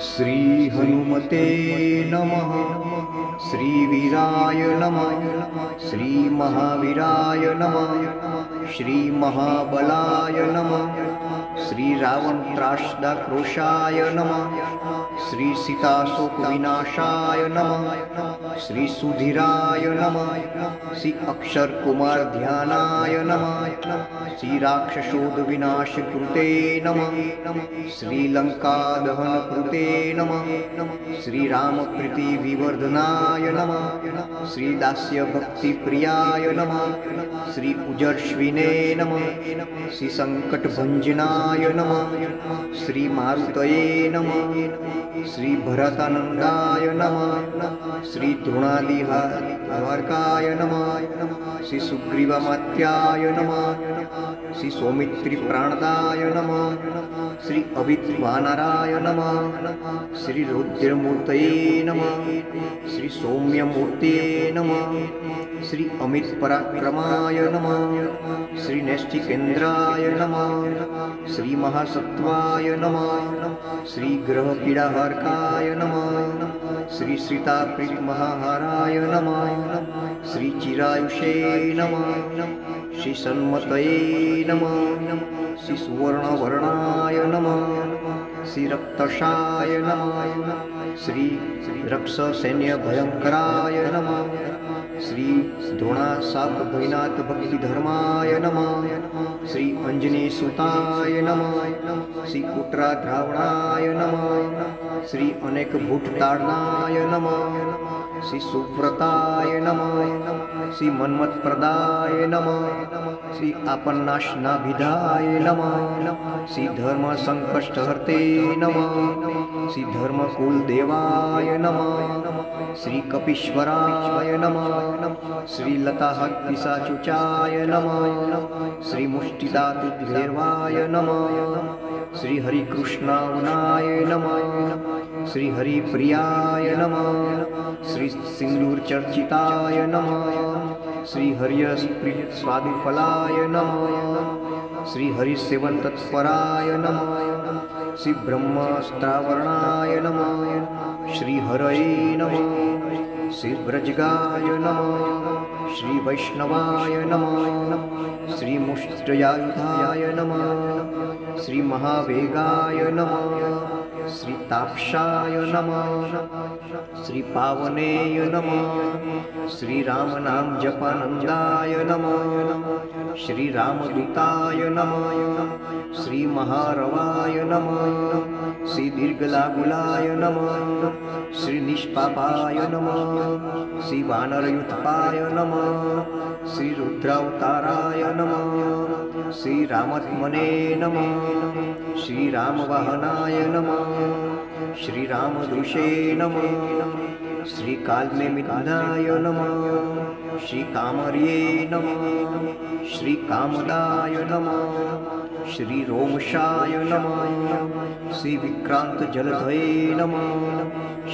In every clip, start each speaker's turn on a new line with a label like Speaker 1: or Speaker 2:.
Speaker 1: श्रीहनुमते नमः। श्रीवीराय नमः। श्रीमहावीराय नमः। श्रीमहाबलाय नमः। श्रीरावणत्रासदाक्रोशाय नमः। श्रीसीताशोकविनाशाय नमः। श्रीसुधीराय नमः। श्री अक्षरकुमार ध्यानाय नमः। श्रीराक्षसोदविनाशकृते नमः। श्रीलङ्कादहनकृते नमः। श्रीरामप्रीतिविवर्धनाय नमः। श्रीदास्यभक्तिप्रियाय नमः। श्री उजर्श्विने नमः। श्रीसङ्कटभञ्जनाय नमः। श्रीमारुतये नमः। श्रीभरतानन्दाय नमः। श्रीतृणादिहार्काय नमः। नमः श्रीसौमित्रिप्राणदाय नमः श्री नमः श्रीरुद्रमूर्तये नमः श्री सौम्यमूर्तये नमः श्री अमितपराक्रमाय नमः श्री नैष्टिकेन्द्राय नमः श्री नमः श्री ग्रहपीडाहारकाय नमः श्री श्रिताप्रीतिमहाहाराय नमः श्री चिरायुषे नमः। श्री सन्मतये नमः। श्री सुवर्णवर्णाय नमः। श्री रक्तशाय नमः। श्री रक्षसैन्यभयङ्कराय नमः। श्री भक्तिधर्माय नमः। श्री अञ्जनेसुताय नमः। श्री कुट्राद्रावणाय नमः। श्री अनेकभूततारणाय नमः। श्री सुव्रताय नमः। श्री मन्मत्प्रदाय नमः। श्री आपन्नाशनाभिधाय नमः। श्री धर्मसङ्कष्टहर्ते नमः श्री धर्मकुलदेवाय नमः श्री कपीश्वराय नमः श्री लताहत्पिशाचुचाय नमः श्री मुष्टिदातुभैरवाय नमः श्री श्री हरिप्रियाय नमः श्री श्री हर्यस्वादिफलाय नमः श्री हरिसेवन्तत्पराय नमः श्री ब्रह्मस्त्रावरणाय नमः श्री हरये नमः श्री नमः श्री वैष्णवाय नमः श्री मुष्टयायुधाय नमः। श्री महावेगाय नमः। श्री व्रजगाय नमः। श्री वैष्णवाय नमः। श्री रामनाम जपानन्दाय नमः। श्रीताप्साय नमः। श्रीपावनेय नमः। श्रीरामनां जपानन्दाय नमः। श्रीरामदूताय नमः। श्रीमहारवाय नमः। श्रीदीर्घलागुलाय नमः। श्रीनिष्पापाय नमः। श्रीवानरयुथपाय नमः। श्रीरुद्रावताराय नमः। श्रीरामत्मने नमः। श्रीरामवाहनाय नमः। श्री कामदाय नमः। श्री रोमशाय नमः। श्री विक्रांत जलधये नमः। श्रीरोमशाय नमः। श्रीविक्रान्तजलध्वयेन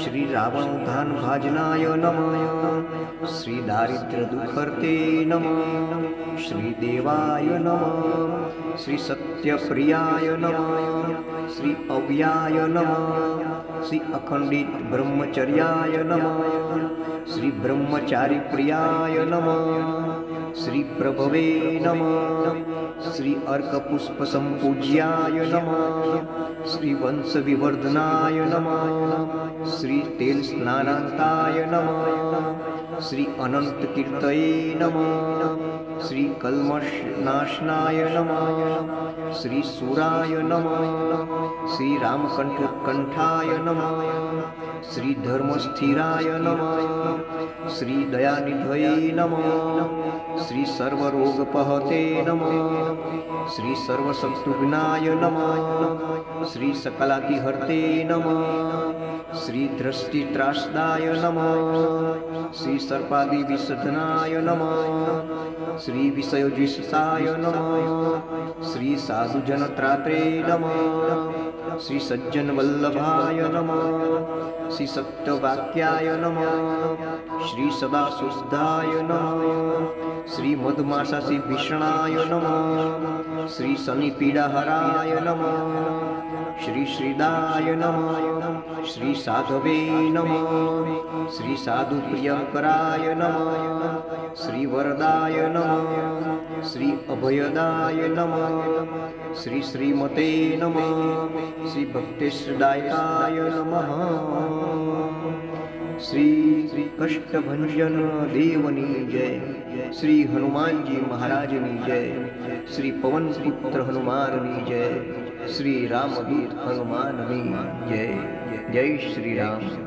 Speaker 1: श्रीरावणधानभाजनाय नमः। श्री दारिद्र्यदुभर्तेन श्रीदेवाय नमः। श्रीसत्यप्रियाय नमः। श्रीअव्याय नमः। श्री अखण्डितब्रह्मचर्याय नमः। श्रीब्रह्मचारिप्रियाय नमः। श्रीप्रभवे नमः। श्री अर्कपुष्पसम्पूज्याय नमः। श्रीवंशविवर्धनाय नमः। श्रीतेलस्नानान्ताय नमः। श्री अनन्तकीर्तये नमः। श्रीकल्मषनाशनाय नमः। श्रीसुराय नमः। श्रीरामकण्ठकण्ठाय नमः। श्रीधर्मस्थिराय नमः। श्रीदयानिधये न श्रीदयानिधयेन श्रीसर्वरोगपहतेन श्रीसर्वसन्तुघ्नाय श्रीसकलातिहर्ते नमः। श्रीधृष्टित्रास्दाय नमः। श्रीसर्पादिविसधनाय नमः। श्रीविषयोजिषाय नमः। श्री साधुजनत्रात्रे नमः। श्री सज्जनवल्लभाय नमः। श्री सत्यवाक्याय नमः। श्री सदाशुद्धाय नमः श्री मधुमासासी भीषणाय नमः। श्री शनिपीडाहराय नमः। श्री श्रीदाय नमः। श्री साधवे नमः। श्री साधुप्रियकराय नमः। श्री वरदाय नमः। श्री अभयदाय नमः। श्री श्रीमते नमः। श्री भक्तेशदायकाय नमः। श्री श्री कष्टभंजन देवनी जय। श्री हनुमान जी महाराज नी जय। श्री पवन पुत्र हनुमान नी जय। श्री रामवीर हनुमान नी जय। जय श्री राम।